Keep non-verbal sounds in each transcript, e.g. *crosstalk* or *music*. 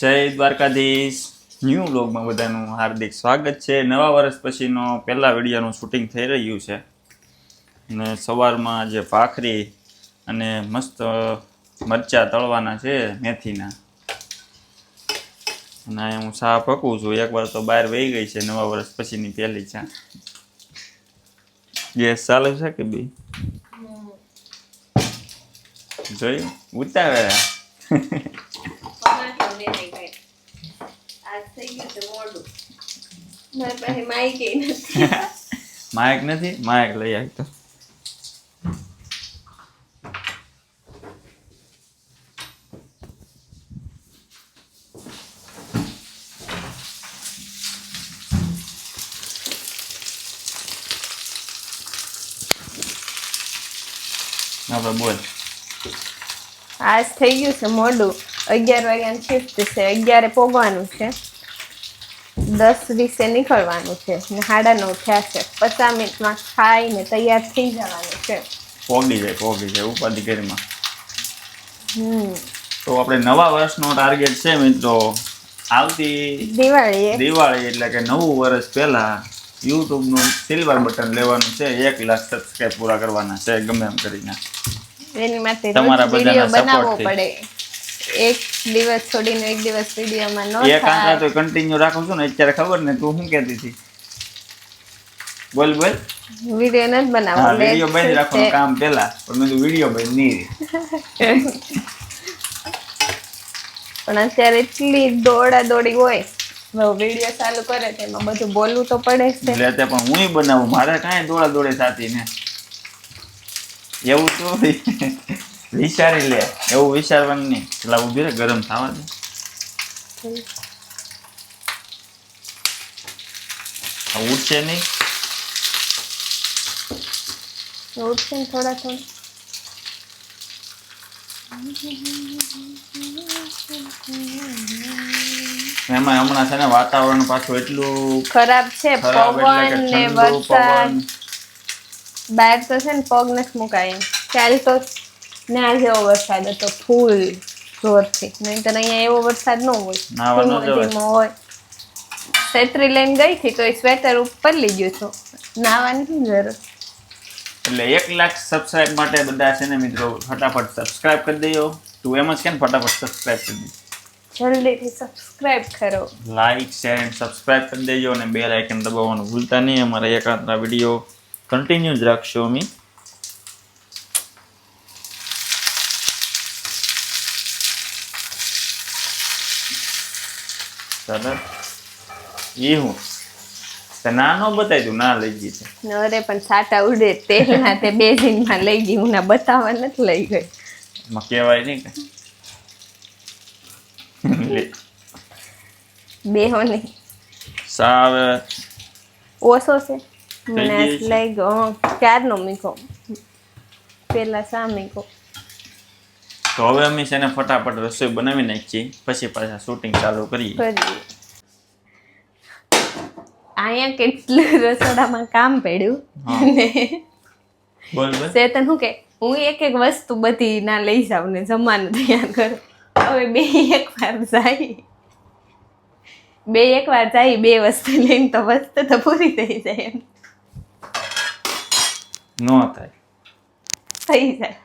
જય દ્વારકાધીશ. ન્યૂ બ્લોગમાં બધાનું હાર્દિક સ્વાગત છે. નવા વર્ષ પછીનો પહેલા વિડીયોનું શૂટિંગ થઈ રહ્યું છે. અને સવારમાં જે ભાખરી અને મસ્ત મરચાં તળવાના છે મેથીના. અને હું ચા પકવું છું. એકવાર તો બહાર વહી ગઈ છે નવા વર્ષ પછીની પહેલી ચા ગેસ ચાલુ છે કે બી? જોયું? ઉતાવે *laughs* માયક નથી. *laughs* માઇક લઈ આવી તો. હવે બોલ. આજ થઈ ગયું છે મોડું. અગિયાર વાગ્યાની શિફ્ટ છે. અગિયારે પોગવાનું છે. દસ વીસે નીકળવાનું છે. ને સાડા નવ થયા છે. પચાસ મિનિટમાં ખાઈને તૈયાર થઈ જવાનું છે. પોગી જાય પોગી જાય ઉપાધિ હમ. તો આપણે નવા વર્ષનો ટાર્ગેટ છે મિત્રો. આવતી દિવાળી દિવાળી એટલે કે નવું વર્ષ પહેલા યુટ્યુબનું સિલ્વર બટન લેવાનું છે. એક લાખ સબસ્ક્રાઈબ પૂરા કરવાના છે. ગમે એમ કરીને. એની માટે તમારા બધાના પડે. એક દિવસ છોડીને એક દિવસ વિડીયોમાં ન એક આંકડા તો કન્ટિન્યુ રાખું છું ને અત્યારે ખબર ને તું શું કહેતી હતી? બોલ બોલ. વીડિયો નથી હા વીડિયો બંધ રાખવાનું કામ પહેલા પણ મેં વીડિયો બંધ નહીં *laughs* પણ અત્યારે એટલી દોડા દોડી હોય વીડિયો ચાલુ કરે તો એમાં બધું બોલવું તો પડે છે. એટલે તે પણ હું બનાવું મારે કાંઈ દોડા દોડે સાથી ને. એવું તો વિચારી લે એવું વિચારવાનું નહીં. પેલા ઊભી રે ગરમ થવા દે. ઉઠશે નહીં. ઉઠશે ને થોડા થોડા. એમાં હમણાં છે ને વાતાવરણ પાછું એટલું ખરાબ છે પવન ને વરસાદ. બહાર તો છે ને પગ નથી મુકાય. ચાલ તો ના જેવો વરસાદ હતો ફૂલ જોરથી નહીં તો અહીંયા એવો વરસાદ ન હોય ધીમો ધીમો હોય છત્રી લઈને ગઈ હતી તો એ સ્વેટર ઉપર લઈ ગયો છો નાવાની શું જરૂર એટલે એક લાખ સબસ્ક્રાઇબ માટે બધા છે ને મિત્રો ફટાફટ સબસ્ક્રાઇબ કરી દયો. તું એમ જ કે ફટાફટ સબસ્ક્રાઇબ કરી દે. જલ્દીથી સબસ્ક્રાઇબ કરો. લાઈક શેર એન્ડ સબસ્ક્રાઇબ કરી દેજો અને બેલ આઇકન દબાવવાનું ભૂલતા નહીં. અમારા એકાંતના વીડિયો કન્ટિન્યુ જ રાખશો અમે. સરસ. એ હું? ના નો બતાવી તું ના લઈ ગઈ છે. અરે પણ સાટા ઉડે તેલના તે. બેઝિનમાં લઈ ગઈ હું ના બતાવવા નથી લઈ ગઈ. માં કહેવાય નહીં કે. બેહો નહીં. સાવ ઓછો છે. મને. લઈ ગયો. ક્યારનો મીકો પેલા સા મીકો તો હવે અમે છે ને ફટાફટ રસોઈ બનાવી નાખીએ. પછી પાછા શૂટિંગ ચાલુ કરીએ. અહીંયા કેટલું રસોડામાં કામ પડ્યું. હા. બોલ ચેતન શું કે હું એક એક વસ્તુ બધી ના લઈ જાઉં ને જમવાનું તૈયાર કરું. હવે બે એક વાર જાય. બે એક વાર જાય બે વસ્તુ લઈને તો વસ્તુ તો પૂરી થઈ જાય એમ. ન થાય. થઈ જાય.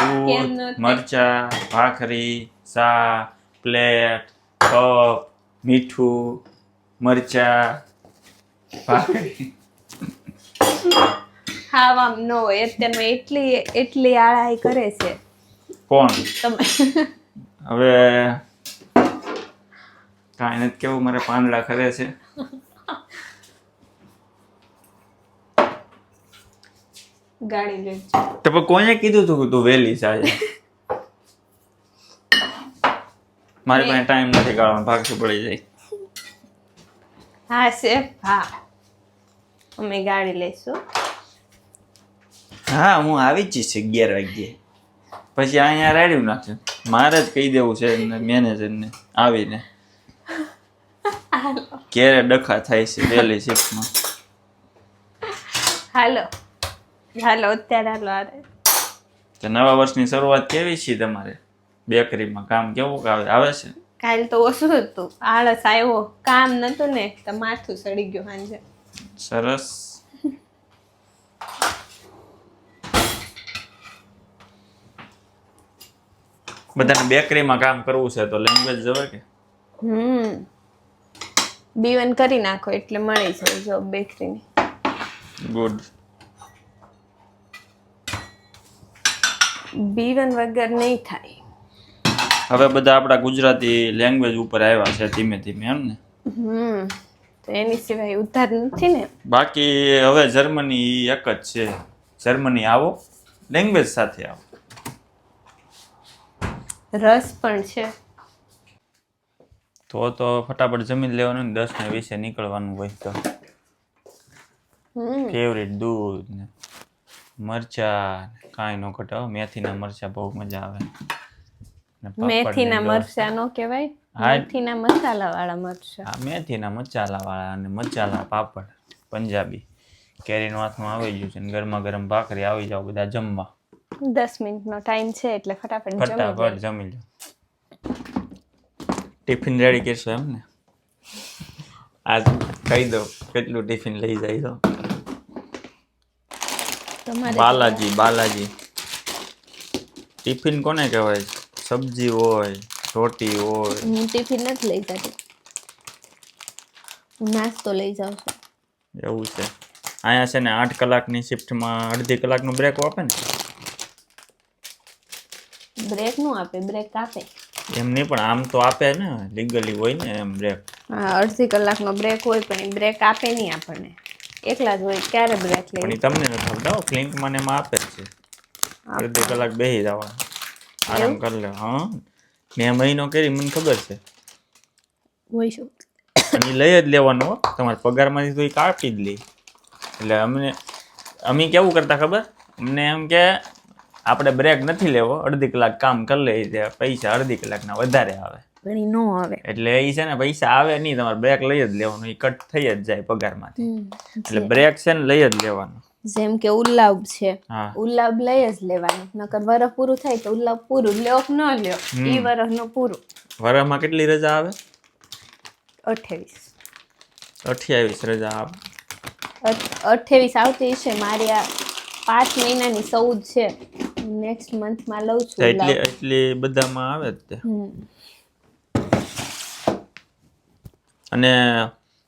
દૂધ મરચા ભાખરી ચા પ્લેટ કપ મીઠું મરચા ભાખરી. ખાવામ ન હોય. અત્યારમાં એટલી એટલી આળાઈ કરે છે. કોણ? તમે. હવે કાંઈ નથી કેવું મારે પાંદડા ખરે છે. ગાડી લેજો તો પણ કોને કીધું તું કે તું વહેલી જાય મારી પાસે ટાઈમ નથી ગાળવાનો ભાગશું પડી જાય. હા શેફ હા. અમે ગાડી લઈશું. હા હું આવી જ છે અગિયાર વાગ્યે. પછી અહીંયા રાડ્યું નાખ્યું. મારે જ કહી દેવું છે મેનેજરને આવીને. *laughs* ક્યારે ડખા થાય છે વહેલી શિફ્ટમાં હાલો. હાલો અત્યારે હાલો આરે. તો નવા વર્ષની શરૂઆત કેવી છે તમારે? બેકરીમાં કામ કેવું આવે આવે છે? કાલ તો ઓછું હતું. આળસ આવ્યો. કામ નતું ને તો માથું સડી ગયું સાંજે સરસ. બધાને બેકરીમાં કામ કરવું છે તો લેંગ્વેજ જવે કે? હમ. બીવન કરી નાખો એટલે મળી જાય જોબ બેકરીની. ગુડ બીવન વગર નહીં થાય. હવે બધા આપણા ગુજરાતી લેંગ્વેજ ઉપર આવ્યા છે ધીમે ધીમે એમ ને? હમ તો એની સિવાય ઉધાર નથી ને? બાકી હવે જર્મની એક જ છે. જર્મની આવો લેંગ્વેજ સાથે આવો. રસ પણ છે. તો તો ફટાફટ જમીન લેવાનું ને દસ ને વીસે નીકળવાનું હોય તો. હમ. ફેવરેટ દૂધ ને. મરચા ને કાંઈ ન કટાવ હો. મેથીના મરચા બહુ મજા આવે. ને મેથીના મરચા નો કહેવાય? મેથીના મસાલા વાળા મરચા. હા મેથીના મસાલા વાળા અને મસાલા પાપડ પંજાબી. કેરીનું હાથમાં આવી ગયું છે ને ગરમા ગરમ ભાખરી આવી જાવ બધા જમવા. દસ મિનિટનો ટાઈમ છે એટલે ફટાફટ જમી ફટાફટ. જમી લો ટિફિન રેડી કરશો એમ ને આજ કહી દો કેટલું ટિફિન લઈ જાય તો. તમારે બાલાજી બાલાજી. ટિફિન કોને કહેવાય? સબ્જી હોય રોટી હોય. હું ટિફિન નથી લઈ જતી. હું નાસ્તો લઈ જાઉં છું. એવું છે. અહીંયા છે ને આઠ કલાકની શિફ્ટમાં અડધી કલાકનો બ્રેક આપે ને? બ્રેકનું આપે બ્રેક આપે. એમ નહીં પણ આમ તો આપે ને લીગલી હોય ને એમ બ્રેક હા અડધી કલાકનો બ્રેક હોય પણ એ બ્રેક આપે નહીં આપણને. એકલા જ હોય ક્યારે બ્રેક પણ તમને નથી આપતા ફ્લિંક મને એમાં આપે છે. અડધી કલાક બેસી જવા આરામ કરી લે હા. મેં મહિનો કરી મને ખબર છે. હોય શું? અને લઈ જ લેવાનો તમારા પગારમાંથી તો એ કાપી જ લે. એટલે અમને અમે કેવું કરતા ખબર? અમને એમ કે આપણે બ્રેક નથી લેવો અડધી કલાક કામ કરી લઈએ પૈસા અડધી કલાકના વધારે આવે. ઈ નો આવે. એટલે એ છે ને પૈસા આવે નહીં તમારે બ્રેક લઈ જ લેવાનું એ કટ થઈ જ જાય પગારમાંથી. એટલે બ્રેક છે ને લઈ જ લેવાનું. જેમ કે ઉલ્લાબ છે ઉલ્લાબ લઈ જ લેવાનું નકર વરસ પૂરું થાય તો ઉલ્લાબ પૂરું લ્યો ન લ્યો ઈ વરસનું પૂરું. વરમાં કેટલી રજા આવે? અઠ્યાવીસ. અઠ્યાવીસ રજા આવે. અઠ્યાવીસ આવતી છે મારી આ પાંચ મહિનાની ચૌદ છે નેક્સ્ટ મંથમાં લઉં છું એટલે એટલે બધામાં આવે જ તે હમ. અને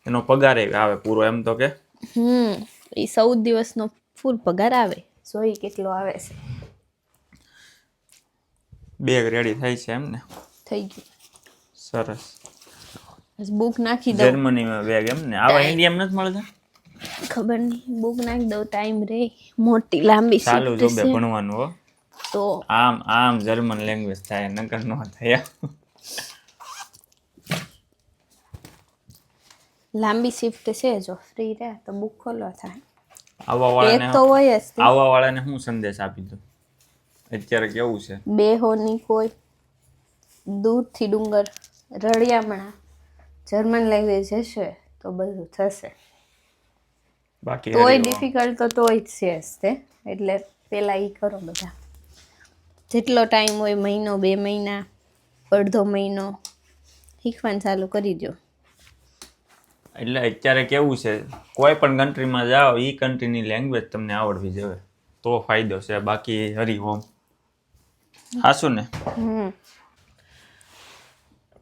એનો પગાર આવે પૂરો એમ તો કે? હમ એ ચૌદ દિવસનો ફૂલ પગાર આવે જોઈ કેટલો આવે છે. બેગ રેડી થઈ છે એમ ને? થઈ ગયું. સરસ. બસ બુક નાખી દઉં. જર્મનીમાં બેગ એમ ને? આવા ઇન્ડિયામાં નથી મળતા? ખબર નહીં બુક નાખી દઉં ટાઈમ રે. મોટી લાંબી ચાલુ shift જો બે ભણવાનું હો. તો આમ આમ જર્મન લેંગ્વેજ થાય નકર ન થાય લાંબી શિફ્ટ છે જો ફ્રી રહે તો બુક ખોલવા થાય આવવા વાળાને તો હોય જ. આવવા વાળાને હું સંદેશ આપી દઉં? અત્યારે કેવું છે? બે હોની કોઈ દૂરથી ડુંગર રળિયામણા જર્મન લેંગ્વેજ હશે તો બધું થશે. બાકી તોય ડિફિકલ્ટ તો તોય જ છે જ તે. એટલે પહેલાં એ કરો બધા. જેટલો ટાઈમ હોય મહિનો બે મહિના અડધો મહિનો શીખવાનું ચાલુ કરી દો એટલે અત્યારે કેવું છે કોઈ પણ કન્ટ્રીમાં જાઓ એ કન્ટ્રીની લેંગ્વેજ તમને આવડવી જોઈએ. તો ફાયદો છે બાકી હરી ઓમ. હાશું ને?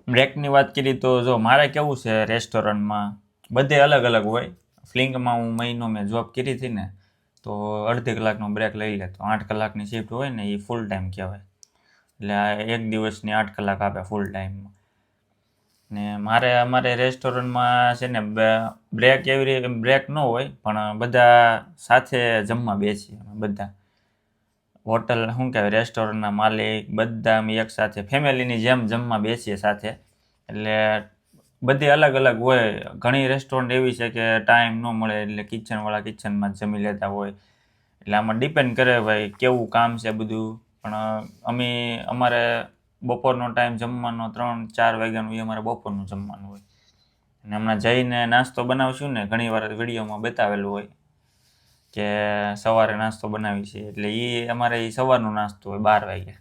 બ્રેકની વાત કરી તો જો મારે કેવું છે રેસ્ટોરન્ટમાં બધે અલગ અલગ હોય. ફ્લિંકમાં હું મહિનો મેં જોબ કરી હતી ને તો અડધી કલાકનો બ્રેક લઈ લેતો આઠ કલાકની શિફ્ટ હોય ને એ ફૂલ ટાઈમ કહેવાય. એટલે આ એક દિવસની આઠ કલાક આપે ફૂલ ટાઈમમાં ને મારે અમારે રેસ્ટોરન્ટમાં છે ને બ્રેક એવી રીતે બ્રેક ન હોય, પણ બધા સાથે જમવા બેસીએ બધા. હોટલ, શું કહેવાય, રેસ્ટોરન્ટના માલિક, બધા અમે એક સાથે, ફેમિલીની જેમ જમવા બેસીએ સાથે. એટલે બધી અલગ અલગ હોય. ઘણી રેસ્ટોરન્ટ એવી છે કે ટાઈમ ન મળે, એટલે કિચનવાળા કિચનમાં જમી લેતા હોય. એટલે આમાં ડિપેન્ડ કરે ભાઈ કેવું કામ છે બધું. પણ અમે, અમારે બપોરનો ટાઈમ જમવાનો ત્રણ ચાર વાગ્યાનું એ અમારે બપોરનું જમવાનું હોય. અને હમણાં જઈને નાસ્તો બનાવશું ને ઘણી વાર વિડીયોમાં બતાવેલું હોય કે સવારે નાસ્તો બનાવી છે. એટલે એ અમારે એ સવારનો નાસ્તો હોય બાર વાગ્યા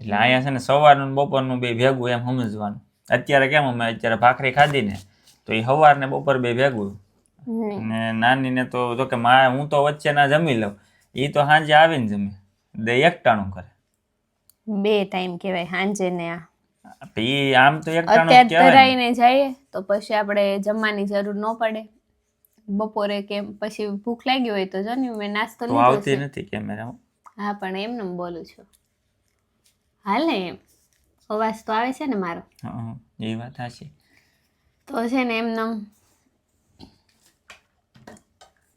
એટલે અહીંયા છે ને સવારનું બપોરનું બે ભેગું એમ સમજવાનું. અત્યારે કેમ અમે અત્યારે ભાખરી ખાધી ને તો એ સવાર ને બપોર બે ભેગું. ને નાની ને તો જો કે મા હું તો વચ્ચે ના જમી લઉં. એ તો સાંજે આવીને જમે. દે એકટાણું કરે. બે ટાઈમ કહેવાય સાંજે ને આ. પી આમ તો એક અત્યારે. ધરાઈને જઈએ તો પછી આપણે જમવાની જરૂર ન પડે. બપોરે કેમ પછી ભૂખ લાગી હોય તો જો ને મેં નાસ્તો લીધો આવતી નથી કેમેરા હા પણ એમને બોલું છું. હાલ ને એમ. અવાજ તો આવે છે ને મારો? એ વાત સાચી તો છે ને એમને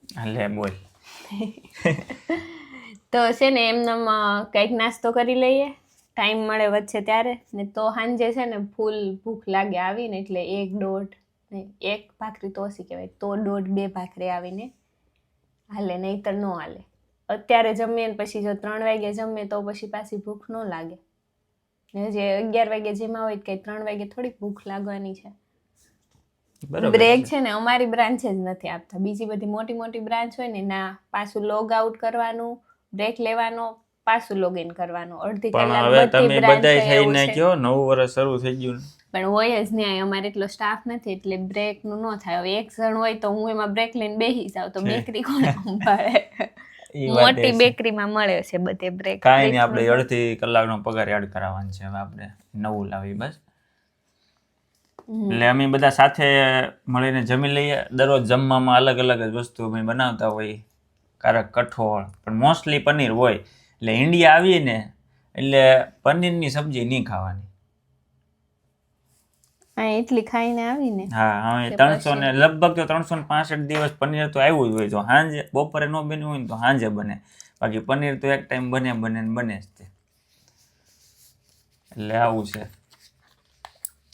હાલે બોલ. *laughs* તો છે ને એમને કંઈક નાસ્તો કરી લઈએ. ટાઈમ મળે વચ્ચે ત્યારે. ને તો સાંજે છે ને ફૂલ ભૂખ લાગે આવીને એટલે એક દોઢ ને એક ભાખરી તો ઓછી કહેવાય. તો દોઢ બે ભાખરી આવીને હાલે નહીતર ન હાલે. અત્યારે જમીએ ને પછી જો ત્રણ વાગે જમીએ તો પછી પાછી ભૂખ ન લાગે. ને જે અગિયાર વાગે જેમાં હોય કે ત્રણ વાગે થોડીક ભૂખ લાગવાની છે. બરોબર બ્રેક છે. છે ને અમારી બ્રાન્ચ જ નથી આપતા. બીજી બધી મોટી મોટી બ્રાન્ચ હોય ને ના પાછું લોગ આઉટ કરવાનું બ્રેક લેવાનો પાછું લોગિન કરવાનો. અડધી કલાક હવે તમે બધાય થઈને કયો? નવું વર્ષ શરૂ થઈ ગયું પણ હોય જ નહીં અમારે એટલો સ્ટાફ નથી એટલે બ્રેકનું ન થાય. હવે એક જણ હોય તો હું એમાં બ્રેક લઈને બેસી જાઉં તો બેકરી કોણ સંભાળે? *laughs* મોટી બેકરીમાં મળે છે બધે બ્રેક કાંઈ નહીં આપણે અડધી કલાકનો પગાર એડ કરાવવાનો છે હવે આપણે. નવું લાવી બસ. એટલે અમે બધા સાથે મળીને જમી લઈએ. દરરોજ જમવામાં અલગ અલગ જ વસ્તુ અમે બનાવતા હોય ક્યારેક કઠોળ પણ મોસ્ટલી પનીર હોય. એટલે ઇન્ડિયા આવીને એટલે પનીરની સબ્જી નહીં ખાવાની. એટલી ખાઈને આવીને? હા હવે ત્રણસો ને લગભગ તો ત્રણસો ને પાસઠ દિવસ પનીર તો આવ્યું જ હોય. જો સાંજે બપોરે ન બન્યું હોય ને તો સાંજે બને. બાકી પનીર તો એક ટાઈમ બને બને ને બને જ તે. એટલે આવું છે.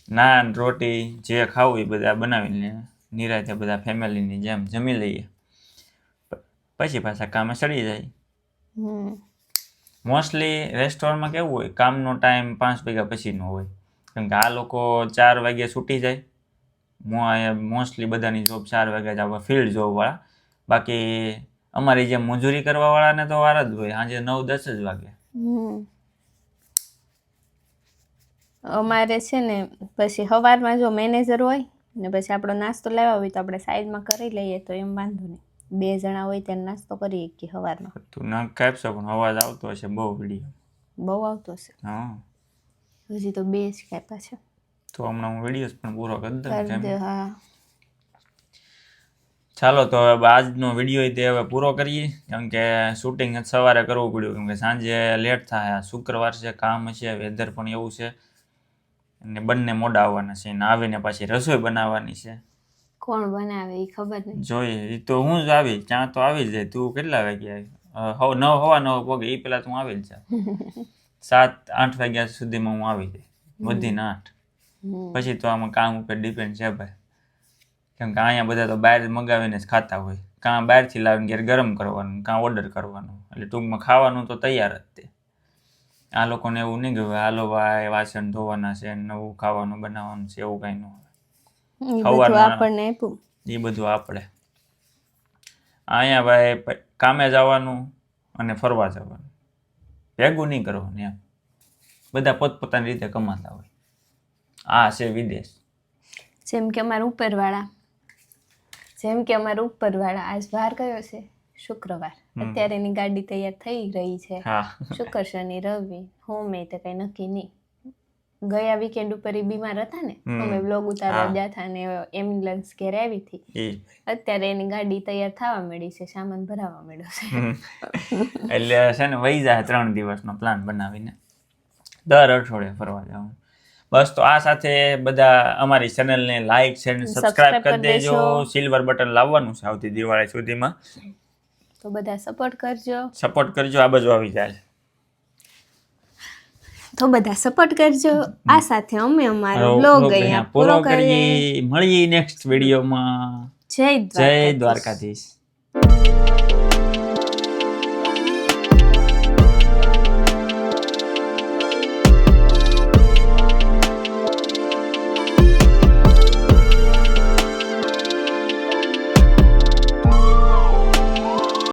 નાન રોટી જે ખાવું એ બધા બનાવીને નિરાતે બધા ફેમિલીની જેમ જમી લઈએ. પછી પાછા કામે ચડી જાય. મોસ્ટલી રેસ્ટોરન્ટમાં કેવું હોય કામનો ટાઈમ પાંચ વાગ્યા પછીનો હોય. કેમ કે આ લોકો ચાર વાગ્યા છૂટી જાય. મોસ્ટલી બધાની જોબ ચાર વાગ્યા જ આવે ફિલ્ડ જોબવાળા બાકી અમારી જેમ મજૂરી કરવાવાળાને તો વાર જ હોય સાંજે નવ દસ જ વાગે. હમ. અમારે છે ને પછી સવારમાં જો મેનેજર હોય ને પછી આપણો નાસ્તો લાવ્યા હોય તો આપણે સાઈડમાં કરી લઈએ તો એમ વાંધો નહીં. બે જણા હોય ત્યારે નાસ્તો કરીએ કે સવારનો તું ના કાપશો પણ અવાજ આવતો હશે બહુ વીડિયો બહુ આવતો હશે? હા. હજી તો બે જ કાપ્યા છે. તો હમણાં હું વીડિયો પણ પૂરો કરી દઉં હા. ચાલો તો હવે આજનો વીડિયો તે હવે પૂરો કરીએ. કેમ કે શૂટિંગ સવારે કરવું પડ્યું. કેમ કે સાંજે લેટ થાય શુક્રવાર છે કામ છે વેધર પણ એવું છે. અને બંને મોડા આવવાના છે અને આવીને પાછી રસોઈ બનાવવાની છે. કોણ બનાવે એ ખબર નહીં જોઈએ એ તો હું જ આવી ત્યાં તો આવી જ જાય. તું કેટલા વાગે આવી? હવ નવ હવા નવ પગે એ પેલા તું આવી જ જા *laughs* સાત આઠ વાગ્યા સુધીમાં હું આવી જાય વધીને આઠ પછી તો આમાં કામ ઉપર ડિપેન્ડ છે ભાઈ. કેમ કે અહીંયા બધા તો બહાર મગાવીને જ ખાતા હોય. કાં બહારથી લાવીને ઘેર ગરમ કરવાનું કાં ઓર્ડર કરવાનું. એટલે ટૂંકમાં ખાવાનું તો તૈયાર જ તે. આ લોકોને એવું નહીં ગયું હાલો ભાઈ વાસણ ધોવાના છે નવું ખાવાનું બનાવવાનું છે એવું કાંઈ ન હોય. આપણને એ બધું આપણે. અહીંયા ભાઈ કામે જવાનું અને ફરવા જવાનું. ભેગું નહીં કરવાનું એમ. બધા પોતપોતાની રીતે કમાતા હોય. આ છે વિદેશ. જેમ કે અમારા ઉપરવાળા. જેમ કે અમારા ઉપરવાળા. આજ વાર કયો છે. શુક્રવાર. અત્યારે એની ગાડી તૈયાર થઈ રહી છે. શુક્ર શનિ રવિ હોમે તો કઈ નક્કી નહીં. ગયા વીકેન્ડ ઉપર એ બીમાર હતા ને. અમે બ્લોગ ઉતારવા. ગયા હતા ને એમ્બ્યુલન્સ ઘેર આવી હતી. અત્યારે એની ગાડી તૈયાર થવા મળી છે સામાન ભરાવા મળ્યો છે. એટલે છે ને વહી જાય ત્રણ દિવસનો પ્લાન બનાવીને. દર અઠવાડિયે ફરવા જવાનું. બસ તો આ સાથે બધા અમારી ચેનલને લાઈક શેર સબસ્ક્રાઇબ કરી દેજો. દેજો. સિલ્વર બટન લાવવાનું છે આવતી દિવાળી સુધીમાં. તો બધા સપોર્ટ કરજો. સપોર્ટ કરજો. આ બાજુ આવી જાય. તો બધા સપોર્ટ કરજો. આ સાથે અમે અમારો બ્લોગ અહીંયા પૂરો કરીએ. મળીએ નેક્સ્ટ વિડીયોમાં જય જય દ્વારકાધીશ.